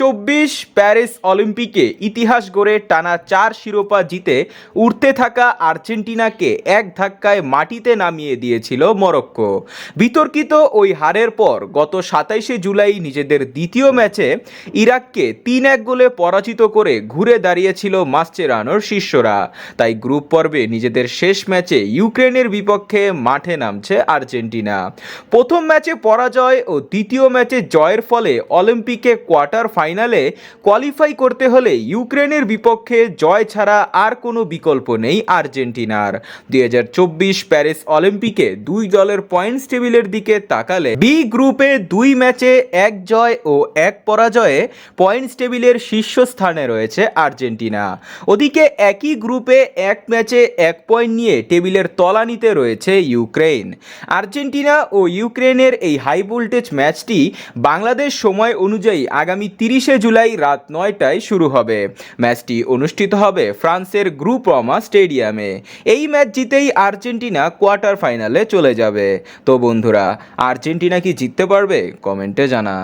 চব্বিশ প্যারিস অলিম্পিকে ইতিহাস গড়ে টানা চার শিরোপা জিতে উঠতে থাকা আর্জেন্টিনাকে এক ধাক্কায় মাটিতে নামিয়ে দিয়েছিল মরক্কো। বিতর্কিত ওই হারের পর গত সাতাইশে জুলাই নিজেদের দ্বিতীয় ম্যাচে ইরাককে তিন এক গোলে পরাজিত করে ঘুরে দাঁড়িয়েছিল মাসচেরানোর শিষ্যরা। তাই গ্রুপ পর্বে নিজেদের শেষ ম্যাচে ইউক্রেনের বিপক্ষে মাঠে নামছে আর্জেন্টিনা। প্রথম ম্যাচে পরাজয় ও দ্বিতীয় ম্যাচে জয়ের ফলে অলিম্পিকে কোয়ার্টার ফাইনালে কোয়ালিফাই করতে হলে ইউক্রেনের বিপক্ষে জয় ছাড়া আর কোনো বিকল্প নেই আর্জেন্টিনার। দুই হাজার চব্বিশ প্যারিস অলিম্পিকে দুই দলের পয়েন্টস টেবিলের দিকে তাকালে বি গ্রুপে দুই ম্যাচে এক জয় ও এক পরাজয়ে পয়েন্টস টেবিলের শীর্ষস্থানে রয়েছে আর্জেন্টিনা। ওদিকে একই গ্রুপে এক ম্যাচে এক পয়েন্ট নিয়ে টেবিলের তলানিতে রয়েছে ইউক্রেন আর্জেন্টিনা ও ইউক্রেনের এই হাই ভোল্টেজ ম্যাচটি বাংলাদেশ সময় অনুযায়ী আগামী তিরিশে জুলাই রাত নয়টায় শুরু হবে। ম্যাচটি অনুষ্ঠিত হবে ফ্রান্সের গ্রুপ অমা স্টেডিয়ামে। এই ম্যাচ জিতেই আর্জেন্টিনা কোয়ার্টার ফাইনালে চলে যাবে। তো বন্ধুরা, আর্জেন্টিনা কি জিততে পারবে? কমেন্টে জানা